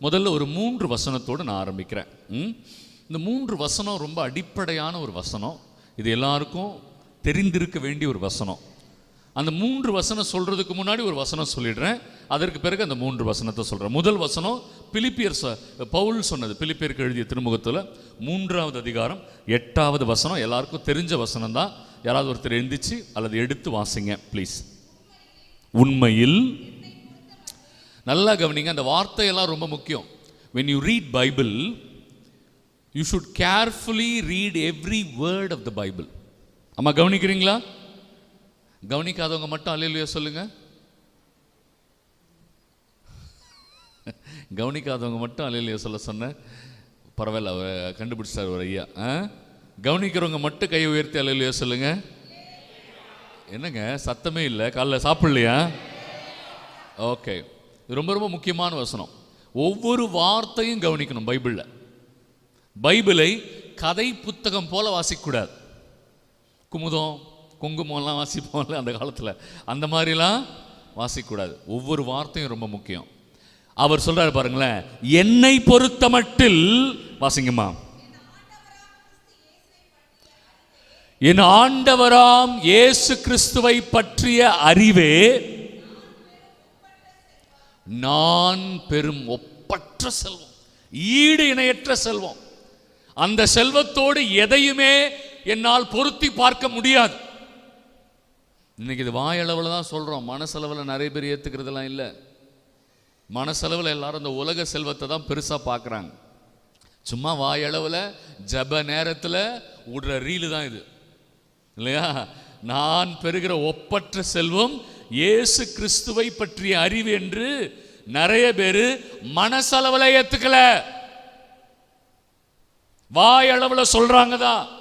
முதல்ல ஒரு மூன்று வசனத்தோடு நான் ஆரம்பிக்கிறேன். ம்? இந்த மூன்று வசனம் ரொம்ப அடிப்படையான ஒரு வசனம். இது எல்லாருக்கும் தெரிந்திருக்க வேண்டிய ஒரு வசனம். அந்த மூன்று வசனம் சொல்கிறதுக்கு முன்னாடி ஒரு வசனம் சொல்லிடுறேன். அதற்கு பிறகு அந்த மூன்று வசனத்தை சொல்கிறேன் முதல் வசனம் பிலிப்பியர் சொ- பவுல் சொன்னது. பிலிப்பியருக்கு எழுதிய திருமுகத்தில் மூன்றாவது அதிகாரம் எட்டாவது வசனம். எல்லாருக்கும் தெரிஞ்ச வசனம் தான் யாராவது ஒருத்தர் எழுந்திச்சு அல்லது எடுத்து வாசிங்க ப்ளீஸ் உண்மையில் நல்லா கவனிங்க அந்த வார்த்தையெல்லாம் ரொம்ப முக்கியம். When you read Bible you should carefully read every word of the Bible அம்மா கவனிக்கிறீங்களா? கவனிக்காதவங்க மட்டும் அல்லையா சொல்லுங்க. கவனிக்காதவங்க மட்டும் அல்லையா சொல்ல சொன்னேன். பரவாயில்ல அவர் கண்டுபிடிச்சார் ஒரு ஐயா. ஆ? கவனிக்கிறவங்க மட்டும் கை உயர்த்தி அல்லையா சொல்லுங்க. என்னங்க சத்தமே இல்லை. காலைல சாப்பிடலையா? ஓகே. இது ரொம்ப ரொம்ப முக்கியமான வசனம். ஒவ்வொரு வார்த்தையும் கவனிக்கணும் பைபிளில். பைபிளை கதை புத்தகம் போல வாசிக்கக்கூடாது. குமுதம் குங்குமம்லாம் வாசிப்போம்ல அந்த காலத்தில். அந்த மாதிரிலாம் வாசிக்கக்கூடாது. ஒவ்வொரு வார்த்தையும் ரொம்ப முக்கியம். அவர் சொல்றாரு பாருங்களேன் என்னை பொறுத்த மட்டில் வாசிங்கம்மா. என் ஆண்டவராம் இயேசு கிறிஸ்துவை பற்றிய அறிவே நான் பெரும் ஒப்பற்ற செல்வம் ஈடு இணையற்ற செல்வம். அந்த செல்வத்தோடு எதையுமே என்னால் பொருத்தி பார்க்க முடியாது. இன்னைக்கு இது வாயளவில் தான் சொல்கிறோம் மனசளவில் நிறைய பேர் ஏற்றுக்கிறதுலாம் இல்லை. மனசளவில் எல்லாரும் இந்த உலக செல்வத்தை தான் பெருசாக பார்க்குறாங்க சும்மா வாயளவில் ஜப நேரத்தில் விடுற ரீலு தான் இது. இல்லையா? நான் பெறுகிற ஒப்பற்ற செல்வம் இயேசு கிறிஸ்துவை பற்றிய அறிவு என்று நிறைய பேர் மனசளவில் ஏத்துக்கல. வாயளவில் சொல்றாங்க தான்